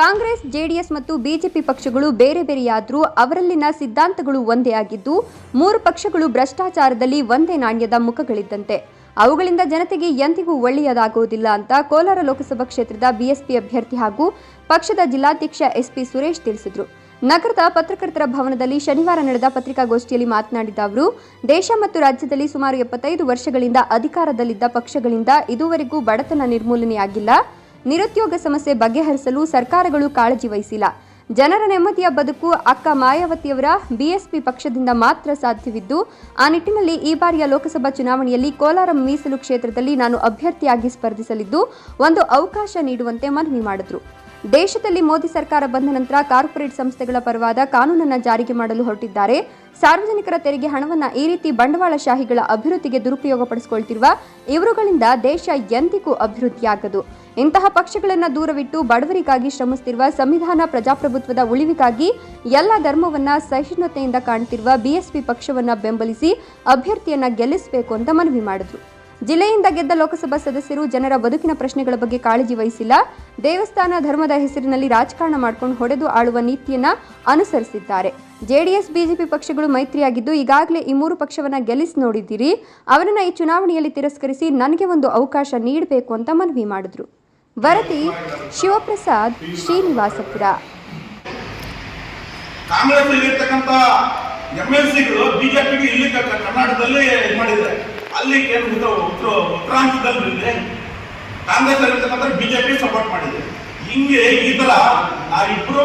Congress, JDS ಮತ್ತು BJP ಪಕ್ಷಗಳು ಬೇರೆ ಬೇರೆಯಾದರೂ ಅವರಲ್ಲಿನ ಸಿದ್ಧಾಂತಗಳು ಒಂದೇ ಆಗಿದ್ದು, ಮೂರು ಪಕ್ಷಗಳು ಭ್ರಷ್ಟಾಚಾರದಲ್ಲಿ ಒಂದೇ ನಾಣ್ಯದ ಮುಖಗಳಿದ್ದಂತೆ. ಅವುಗಳಿಂದ ಜನತೆಗೆ ಎಂದಿಗೂ ಒಳ್ಳೆಯದಾಗುವುದಿಲ್ಲ ಅಂತ ಕೋಲಾರ ಲೋಕಸಭಾ ಕ್ಷೇತ್ರದ ಬಿಎಸ್ಪಿ ಅಭ್ಯರ್ಥಿ ಹಾಗೂ ಪಕ್ಷದ ಜಿಲ್ಲಾಧ್ಯಕ್ಷ ಎಸ್ಪಿ ಸುರೇಶ್ ತಿಳಿಸಿದರು. ನಗರದ ಪತ್ರಕರ್ತರ ಭವನದಲ್ಲಿ ಶನಿವಾರ ನಡೆದ ಪತ್ರಿಕಾಗೋಷ್ಠಿಯಲ್ಲಿ ಮಾತನಾಡಿದ ಅವರು, ದೇಶ ಮತ್ತು ರಾಜ್ಯದಲ್ಲಿ ಸುಮಾರು ಎಪ್ಪತ್ತೈದು ವರ್ಷಗಳಿಂದ ಅಧಿಕಾರದಲ್ಲಿದ್ದ ಪಕ್ಷಗಳಿಂದ ಇದುವರೆಗೂ ಬಡತನ ನಿರ್ಮೂಲನೆಯಾಗಿಲ್ಲ. ನಿರುದ್ಯೋಗ ಸಮಸ್ಯೆ ಬಗೆಹರಿಸಲು ಸರ್ಕಾರಗಳು ಕಾಳಜಿ ವಹಿಸಿಲ್ಲ. ಜನರ ನೆಮ್ಮದಿಯ ಬದುಕು ಅಕ್ಕ ಮಾಯಾವತಿಯವರ ಬಿಎಸ್ಪಿ ಪಕ್ಷದಿಂದ ಮಾತ್ರ ಸಾಧ್ಯವಿದ್ದು, ಆ ನಿಟ್ಟಿನಲ್ಲಿ ಈ ಬಾರಿಯ ಲೋಕಸಭಾ ಚುನಾವಣೆಯಲ್ಲಿ ಕೋಲಾರ ಮೀಸಲು ಕ್ಷೇತ್ರದಲ್ಲಿ ನಾನು ಅಭ್ಯರ್ಥಿಯಾಗಿ ಸ್ಪರ್ಧಿಸಲಿದ್ದು, ಒಂದು ಅವಕಾಶ ನೀಡುವಂತೆ ಮನವಿ ಮಾಡಿದ್ರು. ದೇಶದಲ್ಲಿ ಮೋದಿ ಸರ್ಕಾರ ಬಂದ ನಂತರ ಕಾರ್ಪೊರೇಟ್ ಸಂಸ್ಥೆಗಳ ಪರವಾದ ಕಾನೂನನ್ನು ಜಾರಿಗೆ ಮಾಡಲು ಹೊರಟಿದ್ದಾರೆ. ಸಾರ್ವಜನಿಕರ ತೆರಿಗೆ ಹಣವನ್ನು ಈ ರೀತಿ ಬಂಡವಾಳಶಾಹಿಗಳ ಅಭಿವೃದ್ಧಿಗೆ ದುರುಪಯೋಗಪಡಿಸಿಕೊಳ್ತಿರುವ ಇವರುಗಳಿಂದ ದೇಶ ಎಂದಿಗೂ ಅಭಿವೃದ್ಧಿಯಾಗದು. ಇಂತಹ ಪಕ್ಷಗಳನ್ನು ದೂರವಿಟ್ಟು ಬಡವರಿಗಾಗಿ ಶ್ರಮಿಸುತ್ತಿರುವ ಸಂವಿಧಾನ ಪ್ರಜಾಪ್ರಭುತ್ವದ ಉಳಿವಿಗಾಗಿ ಎಲ್ಲ ಧರ್ಮವನ್ನ ಸಹಿಷ್ಣುತೆಯಿಂದ ಕಾಣ್ತಿರುವ ಬಿಎಸ್ಪಿ ಪಕ್ಷವನ್ನ ಬೆಂಬಲಿಸಿ ಅಭ್ಯರ್ಥಿಯನ್ನ ಗೆಲ್ಲಿಸಬೇಕು ಅಂತ ಮನವಿ ಮಾಡಿದರು. ಜಿಲ್ಲೆಯಿಂದ ಗೆದ್ದ ಲೋಕಸಭಾ ಸದಸ್ಯರು ಜನರ ಬದುಕಿನ ಪ್ರಶ್ನೆಗಳ ಬಗ್ಗೆ ಕಾಳಜಿ ವಹಿಸಿಲ್ಲ. ದೇವಸ್ಥಾನ ಧರ್ಮದ ಹೆಸರಿನಲ್ಲಿ ರಾಜಕಾರಣ ಮಾಡ್ಕೊಂಡು ಹೊಡೆದು ಆಳುವ ನೀತಿಯನ್ನ ಅನುಸರಿಸಿದ್ದಾರೆ. ಜೆಡಿಎಸ್, ಬಿಜೆಪಿ ಪಕ್ಷಗಳು ಮೈತ್ರಿಯಾಗಿದ್ದು ಈಗಾಗಲೇ ಈ ಮೂರು ಪಕ್ಷವನ್ನ ಗೆಲ್ಲಿಸಿ ನೋಡಿದ್ದೀರಿ. ಅವರನ್ನು ಈ ಚುನಾವಣೆಯಲ್ಲಿ ತಿರಸ್ಕರಿಸಿ ನನಗೆ ಒಂದು ಅವಕಾಶ ನೀಡಬೇಕು ಅಂತ ಮನವಿ ಮಾಡಿದ್ರು. ವರದಿ ಶಿವಪ್ರಸಾದ್ ಶ್ರೀನಿವಾಸಪುರ. ಕಾಂಗ್ರೆಸ್ ಎಂ ಎಲ್ ಸಿಗಳು ಬಿಜೆಪಿಗೆ ಇಲ್ಲಿ ಕರ್ನಾಟಕದಲ್ಲಿ ಮಾಡಿದ್ದಾರೆ. ಅಲ್ಲಿ ಉತ್ತರ ಉತ್ತರ ಉತ್ತರಾಂಚಲದಲ್ಲಿ ಕಾಂಗ್ರೆಸ್ ಇರ್ತಕ್ಕಂಥ ಬಿಜೆಪಿ ಸಪೋರ್ಟ್ ಮಾಡಿದೆ. ಹಿಂಗೆ ಈ ತರ ನಾವಿಬ್ರು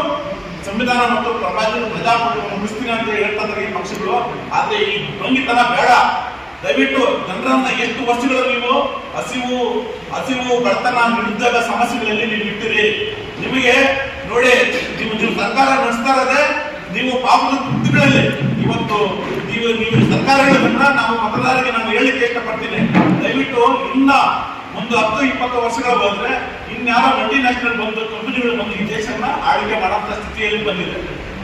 ಸಂವಿಧಾನ ಮತ್ತು ಪ್ರಜಾಪ್ರಭುತ್ವ ಮುಗಿಸ್ತೀನಿ ಅಂತ ಹೇಳ್ತಾರೆ ಈ ಪಕ್ಷಗಳು. ಆದ್ರೆ ಈ ಭಂಗಿತನ ಬೇಡ. ದಯವಿಟ್ಟು ಜನರನ್ನ ಎಷ್ಟು ವರ್ಷಗಳು ನೀವು ಹಸಿವು ಹಸಿವು, ಬಡತನ ನಿರುದ್ಯೋಗ ಸಮಸ್ಯೆಗಳಲ್ಲಿ ನೀವು ಇಟ್ಟಿರಿ. ನಿಮಗೆ ನೋಡಿ, ನೀವು ನೀವು ಸರ್ಕಾರ ನಡೆಸ್ತಾ ಇರೋದೇ ನೀವು ಪಾಪದ ಕೃತ್ಯಗಳಲ್ಲಿ ಇವತ್ತು ನೀವು ನೀವು ಸರ್ಕಾರಗಳನ್ನ ನಾವು ಮತದಾರರಿಗೆ ನಾನು ಹೇಳಿಕ್ಕೆ ಇಷ್ಟಪಡ್ತೀನಿ. ದಯವಿಟ್ಟು ಇನ್ನ ಒಂದು ಹತ್ತು, ಇಪ್ಪತ್ತು ವರ್ಷಗಳು ಬಂದ್ರೆ ಇನ್ಯಾವ ಮಲ್ಟಿ ನ್ಯಾಷನಲ್ ಬಂದು ಕಂಪನಿಗಳು ಬಂದು ಈ ದೇಶವನ್ನ ಆಳ್ವಿಕೆ ಮಾಡುವಂತ ಸ್ಥಿತಿಯಲ್ಲಿ ಬಂದಿದೆ.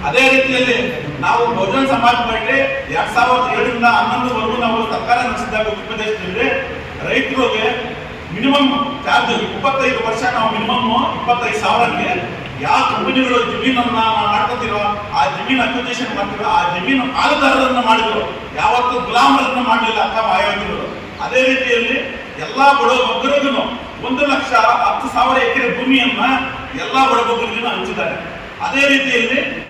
ಅದೇ ರೀತಿಯಲ್ಲಿ ನಾವು ಬಹುಜನ ಸಮಾಜ ಪಾರ್ಟಿ ಎರಡ್ ಸಾವಿರದ ಏಳರಿಂದ ಹನ್ನೊಂದವರೆಗೂ ಪ್ರದೇಶದಲ್ಲಿ ರೈತರಿಗೆ ಮಿನಿಮಮ್ ಚಾರ್ಜ್ ಇಪ್ಪತ್ತೈದು ವರ್ಷ ನಾವು ಮಿನಿಮಮ್ ಇಪ್ಪತ್ತೈದು ಸಾವಿರಕ್ಕೆ ಯಾವ ಕಂಪನಿಗಳು ಜಮೀನನ್ನ ನಾವು ಮಾಡ್ಕೊತಿರೋ, ಆ ಜಮೀನು ಅಕ್ವಿಜೇಷನ್ ಮಾಡ್ತಿರೋ, ಆ ಜಮೀನು ಪಾಲುದಾರರನ್ನ ಮಾಡಿದ್ರು. ಯಾವತ್ತೂ ಗುಲಾಮರನ್ನ ಮಾಡಲಿಲ್ಲ ಅಂತ ಮಾಯಾವತಿಗಳು ಅದೇ ರೀತಿಯಲ್ಲಿ ಎಲ್ಲಾ ಬಡ ಒಂದು ಲಕ್ಷ ಹತ್ತು ಸಾವಿರ ಎಕರೆ ಭೂಮಿಯನ್ನ ಎಲ್ಲಾ ಬಡ ಹಂಚಿದ್ದಾರೆ. ಅದೇ ರೀತಿಯಲ್ಲಿ